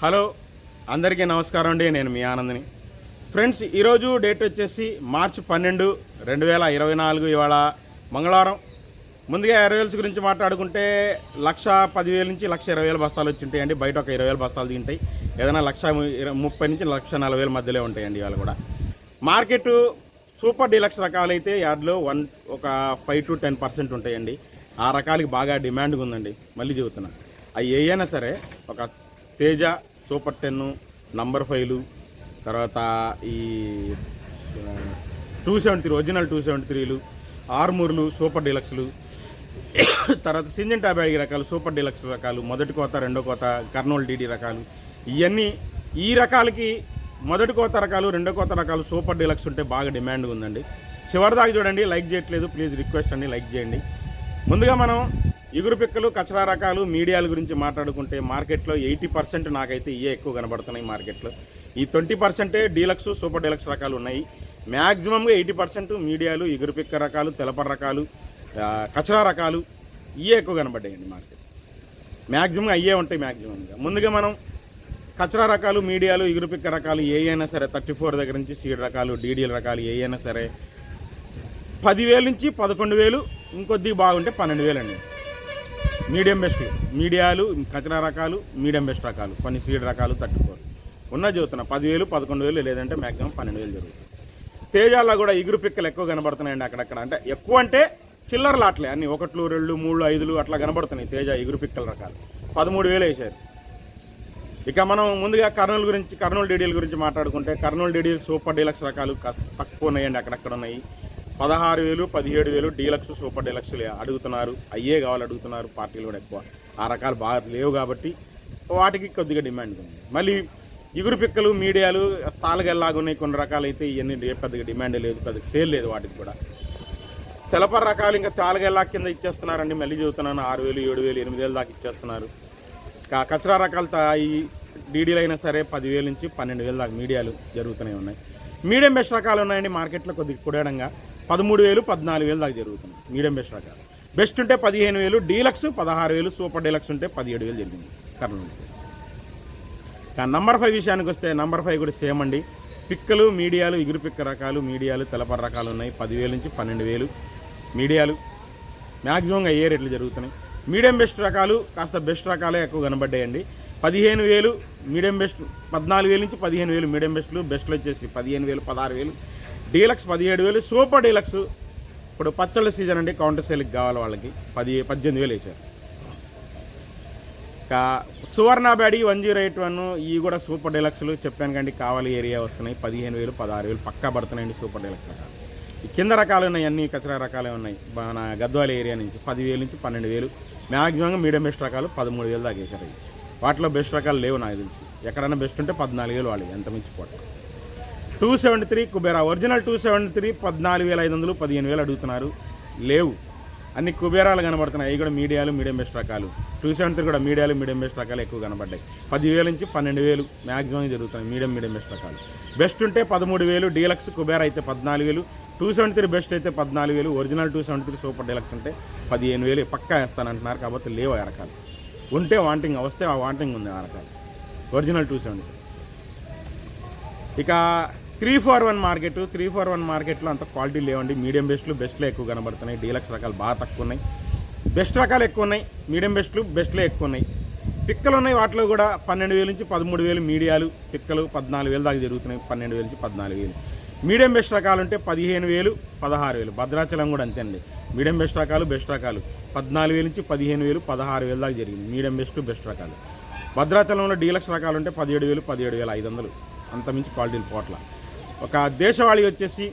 Hello అందరికీ నమస్కారం అండి నేను మీ ఆనందని. ఫ్రెండ్స్ ఈరోజు డేట్ వచ్చేసి మార్చి పన్నెండు రెండు వేల ఇరవై నాలుగు ఇవాళ మంగళవారం. ముందుగా ఎరవేల్స్ గురించి మాట్లాడుకుంటే లక్ష పదివేల నుంచి లక్ష ఇరవై వేల బస్తాలు వచ్చి ఉంటాయండి బయట ఒక ఇరవై వేల బస్తాలు దిగుంటాయి. ఏదైనా లక్ష ముప్పై నుంచి లక్ష నలభై వేల మధ్యలో ఉంటాయండి ఇవాళ కూడా. మార్కెట్ సూపర్ డీలక్స్ రకాలైతే యార్డ్లో వన్ ఒక ఫైవ్ టు టెన్ పర్సెంట్ ఉంటాయండి. ఆ రకాలకి బాగా డిమాండ్గా ఉందండి మళ్ళీ చెబుతున్నా. అవి ఏవైనా సరే ఒక తేజ సూపర్ టెన్ నంబర్ ఫైవ్లు తర్వాత ఈ two seventy three original two seventy త్రీలు ఆర్మూర్లు సూపర్ డీలక్స్లు తర్వాత సింజెంటా బ్యాగ్ రకాలు సూపర్ డీలక్స్ రకాలు మొదటి కోత రెండో కోత కర్నూలు డీడీ రకాలు ఇవన్నీ ఈ రకాలకి మొదటి కోత రకాలు రెండో కోత రకాలు సూపర్ డీలక్స్ ఉంటే బాగా డిమాండ్ ఉందండి. చివరిదాకా చూడండి లైక్ చేయట్లేదు ప్లీజ్ రిక్వెస్ట్ అండి లైక్ చేయండి. ముందుగా మనం ఇగురు పిక్కలు కచరా రకాలు మీడియాల గురించి మాట్లాడుకుంటే మార్కెట్లో ఎయిటీ పర్సెంట్ నాకైతే ఇవే ఎక్కువ కనబడుతున్నాయి మార్కెట్లో. ఈ ట్వంటీ పర్సెంటే డీలక్స్ సూపర్ డీలక్స్ రకాలు ఉన్నాయి. మ్యాక్సిమంగా ఎయిటీ పర్సెంట్ మీడియాలు ఇగురు పిక్క రకాలు తెలపర రకాలు కచరా రకాలు ఇవే ఎక్కువ కనబడ్డాయండి మార్కెట్. మ్యాక్సిమం అయ్యే ఉంటాయి మ్యాక్సిమంగా ముందుగా మనం కచరా రకాలు మీడియాలు ఇగురు పిక్క రకాలు ఏ అయినా సరే థర్టీ ఫోర్ దగ్గర నుంచి సీడ్ రకాలు డీడీఎల్ రకాలు ఏ అయినా సరే పదివేలు నుంచి పదకొండు వేలు ఇంకొద్ది బాగుంటే పన్నెండు వేలు అండి మీడియం బెస్ట్ మీడియాలు కచరా రకాలు మీడియం బెస్ట్ రకాలు కొన్ని సీడ్ రకాలు తట్టుకోరు. ఉన్న చూస్తున్న పదివేలు పదకొండు వేలు లేదంటే మ్యాక్సిమం పన్నెండు వేలు జరుగుతుంది తేజాల్లో కూడా ఇగురు పిక్కలు ఎక్కువ కనబడుతున్నాయండి అక్కడక్కడ. అంటే ఎక్కువ అంటే చిల్లర లాట్లే. అన్ని ఒకట్లు రెండు మూడు ఐదులు అట్లా కనబడుతున్నాయి తేజ ఇగురు పిక్కల రకాలు. పదమూడు వేలు వేసారు ఇక మనం ముందుగా కర్నూలు గురించి కర్నూలు డీడీఎల్ గురించి మాట్లాడుకుంటే కర్నూలు డీడీఎల్ సూపర్ డీలక్స్ రకాలు తక్కువ ఉన్నాయండి అక్కడక్కడ ఉన్నాయి. పదహారు వేలు పదిహేడు వేలు డీలక్స్ సూపర్ డీలక్స్లు అడుగుతున్నారు. అయ్యే కావాలి అడుగుతున్నారు పార్టీలు కూడా ఎక్కువ. ఆ రకాలు బాగా లేవు కాబట్టి వాటికి కొద్దిగా డిమాండ్ ఉంది. మళ్ళీ ఇగురు పిక్కలు మీడియాలు తాళగల్లాగా ఉన్నాయి. కొన్ని రకాలు అయితే ఇవన్నీ పెద్దగా డిమాండ్ లేదు పెద్దగా సేల్ లేదు వాటికి కూడా. తెలపర రకాలు ఇంకా తాళగల్లా కింద ఇచ్చేస్తున్నారండి. మళ్ళీ చదువుతున్నాను ఆరు వేలు ఏడు వేలు ఎనిమిది వేలు దాకా ఇచ్చేస్తున్నారు. కచరా రకాలు ఈ డీడీలు అయినా సరే పదివేల నుంచి పన్నెండు వేలు దాకా మీడియాలు జరుగుతూనే ఉన్నాయి. మీడియం బెస్ట్ రకాలు ఉన్నాయండి మార్కెట్లో కొద్దిగా కుడేడంగా. పదమూడు వేలు పద్నాలుగు వేలు దాకా జరుగుతుంది. మీడియం బెస్ట్ రకాలు బెస్ట్ ఉంటే పదిహేను వేలు డీలక్స్ పదహారు వేలు సూపర్ డీలక్స్ ఉంటే పదిహేడు వేలు జరిగింది కర్నూలు కానీ నంబర్ ఫైవ్ విషయానికి వస్తే నంబర్ ఫైవ్ కూడా సేమ్ అండి. పిక్కలు మీడియాలు ఇగురు పిక్క రకాలు మీడియాలు తెలపర రకాలు ఉన్నాయి. పదివేలు నుంచి పన్నెండు వేలు మీడియాలు. మ్యాక్సిమంగా ఏ రేట్లు జరుగుతున్నాయి. మీడియం బెస్ట్ రకాలు కాస్త బెస్ట్ రకాలే ఎక్కువ కనబడ్డాయండి. పదిహేను వేలు మీడియం బెస్ట్ పద్నాలుగు వేలు నుంచి పదిహేను వేలు మీడియం బెస్ట్లు. బెస్ట్లు వచ్చేసి పదిహేను వేలు పదహారు వేలు. డీలక్స్ పదిహేడు వేలు సూపర్ డీలక్స్. ఇప్పుడు పచ్చళ్ళ సీజన్ అండి కౌంటర్ సేల్కి కావాలి వాళ్ళకి. పది పద్దెనిమిది వేలు వేసారు ఇంకా సువర్ణ Byadgi one zero eight one ఇవి కూడా సూపర్ డీలక్స్లు. చెప్పాను కండి కావాలి ఏరియా వస్తున్నాయి. పదిహేను వేలు పదహారు వేలు పక్కా పడుతున్నాయండి సూపర్ డీలక్స్ రకాలు. ఈ కింద రకాలు ఉన్నాయి అన్ని కచరా రకాలే ఉన్నాయి. మన గద్వాల ఏరియా నుంచి పదివేలు నుంచి పన్నెండు వేలు. మ్యాక్సిమంగా మీడియం బెస్ట్ రకాలు పదమూడు వేలు దాకా వేసారు వాటిలో బెస్ట్ రకాలు లేవు నాకు తెలిసి. ఎక్కడైనా బెస్ట్ ఉంటే పద్నాలుగు వేలు వాళ్ళు ఎంత మించి two seventy three Kubera. Original two seventy three పద్నాలుగు వేల ఐదు వందలు పదిహేను వేలు అడుగుతున్నారు. లేవు. అన్ని కుబేరాలు కనబడుతున్నాయి. అవి కూడా మీడియాలు మీడియం బెస్ట్ రకాలు. టూ సెవెంటీ త్రీ కూడా మీడియాలు మీడియం బెస్ట్ రకాలు ఎక్కువ కనబడ్డాయి. పదివేల నుంచి పన్నెండు వేలు మ్యాక్సిమం జరుగుతున్నాయి. మీడియం మీడియం బెస్ట్ రకాలు. బెస్ట్ ఉంటే పదమూడు వేలు డీలక్స్ కుబేరా అయితే పద్నాలుగు వేలు. టూ సెవెంటీ త్రీ బెస్ట్ అయితే పద్నాలుగు వేలు. Original two seventy three super deluxe ఉంటే పదిహేను వేలు. పక్కా వేస్తానంటున్నారు కాబట్టి లేవు ఆ రకాలు. ఉంటే వాంటింగ్ వస్తే ఆ వాంటింగ్ ఉంది ఆ రకాలు. ఒరిజినల్ టూ సెవెంటీ ఇక three four one market three four one మార్కెట్లో అంత క్వాలిటీ లేవండి. మీడియం బెస్ట్లు బెస్ట్లో ఎక్కువ కనబడుతున్నాయి. డీలక్స్ రకాలు బాగా తక్కువ ఉన్నాయి. బెస్ట్ రకాలు ఎక్కువ ఉన్నాయి. మీడియం బెస్ట్లు బెస్ట్లే ఎక్కువ ఉన్నాయి. పిక్కలు ఉన్నాయి. వాటిలో కూడా పన్నెండు వేల నుంచి పదమూడు వేలు మీడియాలు పిక్కలు పద్నాలుగు వేలు దాకా జరుగుతున్నాయి. పన్నెండు వేల నుంచి పద్నాలుగు వేలు. మీడియం బెస్ట్ రకాలు ఉంటే పదిహేను వేలు పదహారు వేలు. భద్రాచలం కూడా అంతే అండి. మీడియం బెస్ట్ రకాలు బెస్ట్ రకాలు. పద్నాలుగు వేల నుంచి పదిహేను వేలు పదహారు వేలు దాకా జరిగింది. మీడియం బెస్ట్ బెస్ట్ రకాలు. భద్రాచలంలో డీలక్స్ రకాలు ఉంటే పదిహేడు వేలు పదిహేడు వేల ఐదు వందలు. అంత మించి క్వాలిటీలు పోట్ల. ఒక దేశవాళీ వచ్చేసి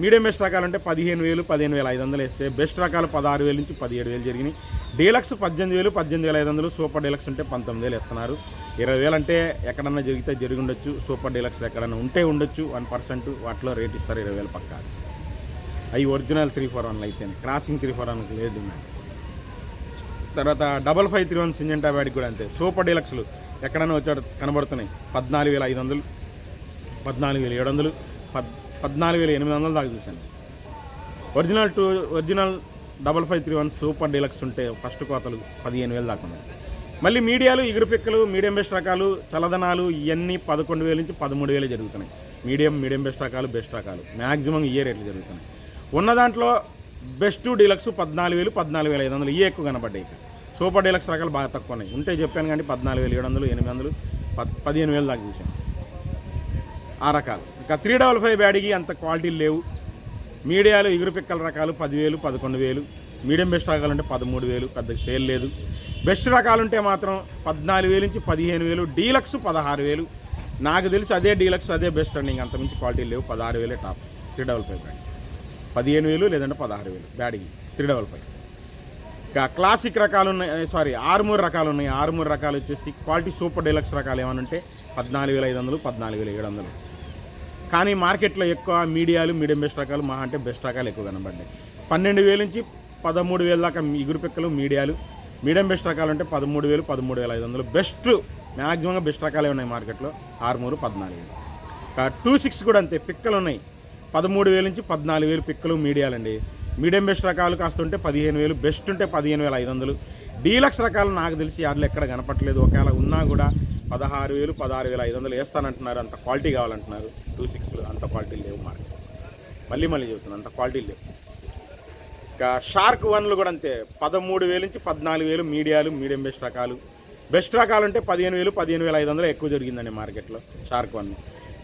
మీడియం బెస్ట్ రకాలు అంటే పదిహేను వేలు పదిహేను వేల ఐదు వందలు వేస్తే బెస్ట్ రకాలు పదహారు వేల నుంచి పదిహేడు వేలు జరిగినాయి. డీలక్స్ పద్దెనిమిది వేలు పద్దెనిమిది వేల ఐదు వందలు సూపర్ డీలక్స్ ఉంటే పంతొమ్మిది వేలు ఇస్తున్నారు ఇరవై వేలు అంటే ఎక్కడన్నా జరిగితే జరిగి ఉండొచ్చు సూపర్ డీలక్స్ ఎక్కడన్నా ఉంటే ఉండొచ్చు వన్ పర్సెంట్ వాటిలో రేట్ ఇస్తారు ఇరవై వేలు పక్క. అవి ఒరిజినల్ త్రీ ఫోర్ వన్లు అయితే క్రాసింగ్ త్రీ ఫోర్ వన్కి లేదు తర్వాత double five three one Syngenta bad కూడా అంతే సూపర్ డీలక్స్లు ఎక్కడైనా వచ్చాడు కనబడుతున్నాయి పద్నాలుగు వేల ఐదు వందలు. పద్నాలుగు వేల ఏడు వందలు పద్ పద్నాలుగు వేల ఎనిమిది వందలు దాకా చూశాను. Original two original double five three one super deluxe ఉంటే ఫస్ట్ కోతలు పదిహేను వేలు దాకా ఉన్నాయి. మళ్ళీ మీడియాలు ఇగురు పిక్కలు మీడియం బెస్ట్ రకాలు చల్లదనాలు ఇవన్నీ పదకొండు వేల నుంచి పదమూడు వేలు జరుగుతున్నాయి. మీడియం మీడియం బెస్ట్ రకాలు బెస్ట్ రకాలు. మ్యాక్సిమం ఇయే రేట్లు జరుగుతున్నాయి. ఉన్న దాంట్లో బెస్ట్ డీలక్స్ పద్నాలుగు వేలు పద్నాలుగు వేల ఐదు వందలు ఇవే ఎక్కువ కనబడ్డాయి సూపర్ డీలక్స్ రకాలు బాగా తక్కువ ఉన్నాయి. ఉంటే చెప్పాను కానీ పద్నాలుగు వేలు ఏడు వందలు ఎనిమిది వందలు పద్ పదిహేను వేలు దాకా చూసాను ఆ రకాలు. ఇంకా త్రీ డబల్ ఫైవ్ బ్యాడీకి అంత క్వాలిటీలు లేవు. మీడియాలు ఎగురు పిక్కల రకాలు పదివేలు పదకొండు వేలు. మీడియం బెస్ట్ రకాలు అంటే పదమూడు వేలు పెద్ద సేల్ లేదు. బెస్ట్ రకాలు ఉంటే మాత్రం పద్నాలుగు వేలు నుంచి పదిహేను వేలు డీలక్స్ పదహారు వేలు. నాకు తెలిసి అదే డీలక్స్ అదే బెస్ట్ అండి ఇంక అంతమించి క్వాలిటీ లేవు. పదహారు వేలే top three double five Byadgi పదిహేను వేలు లేదంటే పదహారు వేలు. బ్యాడీకి త్రీ డబల్ ఫైవ్ ఇంకా క్లాసిక్ రకాలు ఉన్నాయి సారీ ఆరుమూరు రకాలు ఉన్నాయి ఆరుమూరు రకాలు వచ్చేసి క్వాలిటీ సూపర్ డీలక్స్ రకాలు ఏమైనా ఉంటే పద్నాలుగు వేల ఐదు వందలు పద్నాలుగు వేల ఏడు వందలు. కానీ మార్కెట్లో ఎక్కువ మీడియాలు మీడియం బెస్ట్ రకాలు మహా అంటే బెస్ట్ రకాలు ఎక్కువ కనబడ్డాయి. పన్నెండు వేల నుంచి పదమూడు వేల దాకా ఇగురు పిక్కలు మీడియాలు. మీడియం బెస్ట్ రకాలు అంటే పదమూడు వేలు పదమూడు వేల ఐదు వందలు. బెస్ట్ మ్యాక్సిమంగా బెస్ట్ రకాలే ఉన్నాయి మార్కెట్లో. ఆరుమూరు పద్నాలుగు వేలు. టూ సిక్స్ కూడా అంతే పిక్కలు ఉన్నాయి. పదమూడు వేల నుంచి పద్నాలుగు వేలు పిక్కలు మీడియాలండి. మీడియం బెస్ట్ రకాలు కాస్త ఉంటే పదిహేను వేలు బెస్ట్ ఉంటే పదిహేను వేల ఐదు వందలు. డీలక్స్ రకాలు నాకు తెలిసి యాడ్లు ఎక్కడ కనపట్లేదు ఒకవేళ ఉన్నా కూడా పదహారు వేలు పదహారు వేల ఐదు వందలు వేస్తానంటున్నారు. అంత క్వాలిటీ కావాలంటున్నారు. టూ సిక్స్ అంత క్వాలిటీ లేవు మార్కెట్ మళ్ళీ మళ్ళీ చెబుతున్నాను అంత క్వాలిటీ లేవు. ఇంకా షార్క్ వన్లు కూడా అంతే. పదమూడు వేలు నుంచి పద్నాలుగు వేలు మీడియాలు మీడియం బెస్ట్ రకాలు. బెస్ట్ రకాలు అంటే పదిహేను వేలు పదిహేను వేల ఐదు వందలు ఎక్కువ జరిగిందండి మార్కెట్లో షార్క్ వన్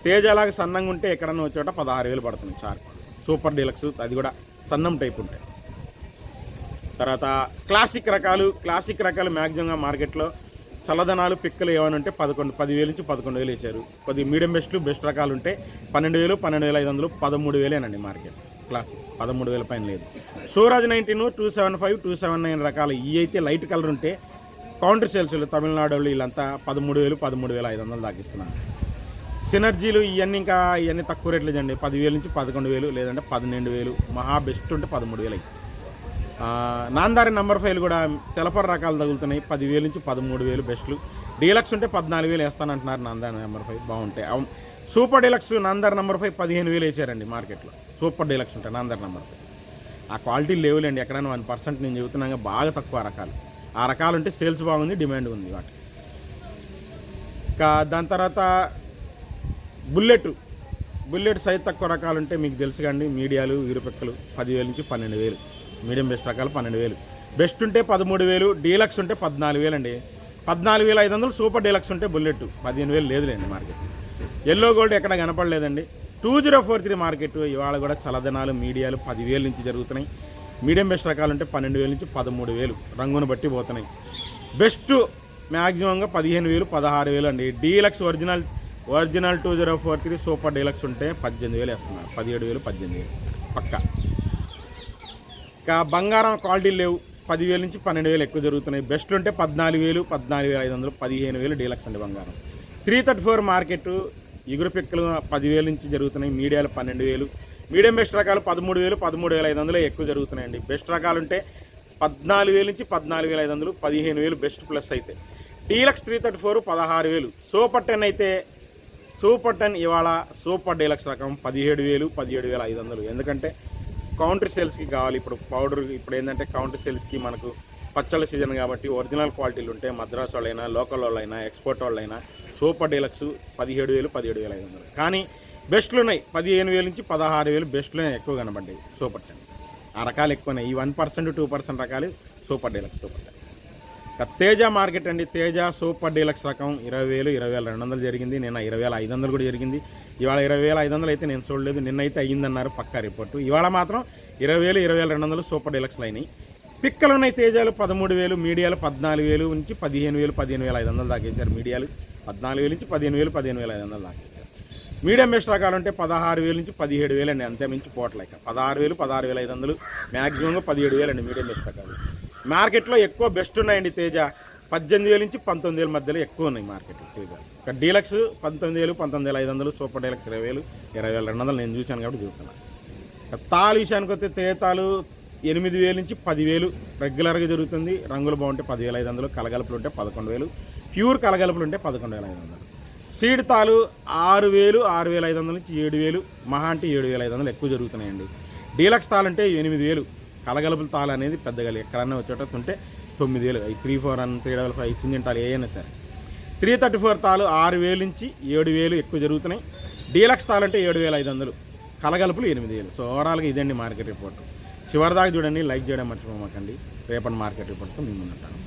తేజలాగా సన్నంగా ఉంటే ఎక్కడన్నా వచ్చేట పదహారు వేలు పడుతుంది షార్క్ సూపర్ డీలక్స్ అది కూడా సన్నం టైప్ ఉంటాయి తర్వాత క్లాసిక్ రకాలు క్లాసిక్ రకాలు మ్యాక్సిమంగా మార్కెట్లో చల్లదనాలు పిక్కలు ఏమైనా ఉంటే పదకొండు పదివేలు నుంచి పదకొండు వేలు వేశారు. కొద్ది మీడియం బెస్ట్లు బెస్ట్ రకాలు ఉంటే పన్నెండు వేలు పన్నెండు వేల ఐదు వందలు పదమూడు వేలేనండి మార్కెట్. క్లాస్ పదమూడు వేల పైన లేదు. Suraj nineteen two seven five two seven nine రకాలు. ఇవి అయితే లైట్ కలర్ ఉంటే కౌంటర్ సేల్స్లు తమిళనాడు వాళ్ళు వీళ్ళంతా పదమూడు వేలు పదమూడు వేల ఐదు వందలు దాకిస్తున్నారు. సినర్జీలు ఇవన్నీ ఇంకా ఇవన్నీ తక్కువ రేట్లు అండి పదివేలు నుంచి పదకొండు వేలు లేదంటే పన్నెండు వేలు. మహా బెస్ట్ ఉంటే పదమూడు వేలు అయ్యి నాందారి నంబర్ ఫైవ్ కూడా తెలపర రకాలు తగులుతున్నాయి. పదివేలు నుంచి పదమూడు వేలు బెస్ట్లు. డీలక్స్ ఉంటే పద్నాలుగు వేలు వేస్తానంటున్నారు నాందారి నెంబర్ ఫైవ్. బాగుంటాయి. అవును. Super deluxe Namdhari number five పదిహేను వేలు వేసారండి మార్కెట్లో. సూపర్ డీలక్స్ ఉంటాయి నాందార్ నెంబర్ ఫైవ్. ఆ క్వాలిటీ లేవులేండి. ఎక్కడైనా వన్ పర్సెంట్ నేను చెబుతున్నాగా బాగా తక్కువ రకాలు. ఆ రకాలు ఉంటే సేల్స్ బాగుంది డిమాండ్ ఉంది వాటి. ఇంకా దాని తర్వాత బుల్లెట్. బుల్లెట్ సైజ్ తక్కువ రకాలు ఉంటే మీకు తెలుసు కానీ మీడియాలు ఇరుపెక్కలు పదివేలు నుంచి పన్నెండు వేలు. మీడియం బెస్ట్ రకాలు పన్నెండు వేలు. బెస్ట్ ఉంటే పదమూడు వేలు డీలక్స్ ఉంటే పద్నాలుగు వేలు అండి పద్నాలుగు వేల ఐదు వందలు సూపర్ డీలక్స్ ఉంటే బుల్లెట్ పదిహేను వేలు లేదులేండి మార్కెట్. ఎల్లో గోల్డ్ ఎక్కడ కనపడలేదండి. Two zero four three market ఇవాళ కూడా చలదనాలు మీడియాలు పదివేల నుంచి జరుగుతున్నాయి. మీడియం బెస్ట్ రకాలు ఉంటే పన్నెండు వేల నుంచి పదమూడు వేలు. రంగును బట్టి పోతున్నాయి. బెస్ట్ మ్యాక్సిమంగా పదిహేను వేలు పదహారు వేలు అండి. Deluxe original original two zero four three super deluxe ఉంటే పద్దెనిమిది వేలు వేస్తున్నారు. పదిహేడు వేలు పద్దెనిమిది వేలు. పక్కా. ఇంకా బంగారం క్వాలిటీ లేవు. పదివేల నుంచి పన్నెండు వేలు ఎక్కువ జరుగుతున్నాయి. బెస్ట్ ఉంటే పద్నాలుగు వేలు పద్నాలుగు వేల ఐదు వందలు పదిహేను వేలు డీలక్స్ అండి బంగారం. త్రీ థర్టీ ఫోర్ మార్కెట్ ఎగురు పిక్కలు పదివేల నుంచి జరుగుతున్నాయి. మీడియాలు పన్నెండు వేలు. మీడియం బెస్ట్ రకాలు పదమూడు వేలు పదమూడు వేల ఐదు వందలు ఎక్కువ జరుగుతున్నాయండి. బెస్ట్ రకాలు ఉంటే పద్నాలుగు వేల నుంచి పద్నాలుగు వేల ఐదు వందలు పదిహేను వేలు బెస్ట్ ప్లస్ అయితే. డీలక్స్ త్రీ థర్టీ ఫోర్ పదహారు వేలు. సూపర్ టెన్ అయితే సూపర్ టెన్ ఇవాళ సూపర్ డీలక్స్ రకం పదిహేడు వేలు పదిహేడు వేల ఐదు వందలు. ఎందుకంటే కౌంటర్ సేల్స్కి కావాలి. ఇప్పుడు పౌడర్ ఇప్పుడు ఏంటంటే కౌంటర్ సేల్స్కి మనకు పచ్చళ్ళ సీజన్ కాబట్టి ఒరిజినల్ క్వాలిటీలు ఉంటాయి మద్రాస్ వాళ్ళైనా లోకల్ వాళ్ళైనా ఎక్స్పోర్ట్ వాళ్ళైనా సూపర్ డీలక్స్ పదిహేడు వేలు పదిహేడు వేల ఐదు వందలు. కానీ బెస్ట్లు ఉన్నాయి. పదిహేను వేల నుంచి పదహారు వేలు బెస్ట్లోనే ఎక్కువ కనబడ్డాయి. సూపర్ టెన్ ఆ రకాలు ఎక్కువనే ఈ వన్ పర్సెంట్ టూ పర్సెంట్ రకాలు super deluxe super ten Teja market అండి. తేజ సూపర్ డీలక్స్ రకం ఇరవై వేలు ఇరవై వేల రెండు వందలు జరిగింది. నిన్న ఇరవై వేల ఐదు వందలు కూడా జరిగింది. ఇవాళ ఇరవై వేల ఐదు వందలు అయితే నేను చూడలేదు. నిన్నైతే అయ్యిందన్నారు పక్కా రిపోర్టు. ఇవాళ మాత్రం ఇరవై వేలు ఇరవై వేల రెండు వందలు సూపర్ డీలక్స్లు అయినాయి పిక్కలు ఉన్నాయి తేజాలు పదమూడు వేలు మీడియాలు పద్నాలుగు వేలు నుంచి పదిహేను వేలు పదిహేను వేల ఐదు వందలు దాకేశారు మీడియాలు. పద్నాలుగు వేలు నుంచి పదిహేను వేలు పదిహేను వేల ఐదు వందలు దాకేశారు. మీడియం బెస్ట్ రకాలు అంటే పదహారు వేలు నుంచి పదిహేడు వేలు అండి. అంతే మించి పోవట్లేక పదహారు వేలు పదహారు వేల ఐదు వందలు మ్యాక్సిమంగా పదిహేడు వేలు అండి మీడియం బెస్ట్ రకాలు. మార్కెట్లో ఎక్కువ బెస్ట్ ఉన్నాయండి తేజ. పద్దెనిమిది వేల నుంచి పంతొమ్మిది వేల మధ్యలో ఎక్కువ ఉన్నాయి మార్కెట్లో తేజ. ఒక డీలక్స్ పంతొమ్మిది వేలు పంతొమ్మిది వేల ఐదు వందలు సూపర్ డీలక్స్ ఇరవై వేలు ఇరవై వేల రెండు వందలు నేను చూశాను కాబట్టి చూస్తున్నాను తాలు విషయానికి వస్తే తేతాలు ఎనిమిది వేలు నుంచి పదివేలు రెగ్యులర్గా జరుగుతుంది. రంగులు బాగుంటే పదివేల ఐదు వందలు కలగలుపులు ఉంటే పదకొండు వేలు ప్యూర్ కలగలుపులు ఉంటే పదకొండు వేల ఐదు వందలు. సీడ్ తాలు ఆరు వేలు ఆరు వేల ఐదు వందల నుంచి ఏడు వేలు మహా అంటే ఏడు వేల ఐదు వందలు ఎక్కువ జరుగుతున్నాయండి. డీలక్స్ తాలు అంటే ఎనిమిది వేలు కలగలుపుల తాళ అనేది పెద్దగా ఎక్కడన్నా వచ్చేటట్టు ఉంటే తొమ్మిది వేలు ఈ three four one three double five సింజంటాలు ఏమైనా సరే. త్రీ థర్టీ ఫోర్ తాలు ఆరు వేలు నుంచి ఏడు వేలు ఎక్కువ జరుగుతున్నాయి. డీలక్స్ తాలు అంటే ఏడు వేల ఐదు వందలు. కలగలుపులు ఎనిమిది వేలు. సో ఓవరాల్గా ఇదండి మార్కెట్ రిపోర్ట్. చివరిదాకా చూడండి లైక్ చేయడం మర్చిపోమాకండి. రేపటి మార్కెట్ రిపోర్ట్తో మేము ఉంటాను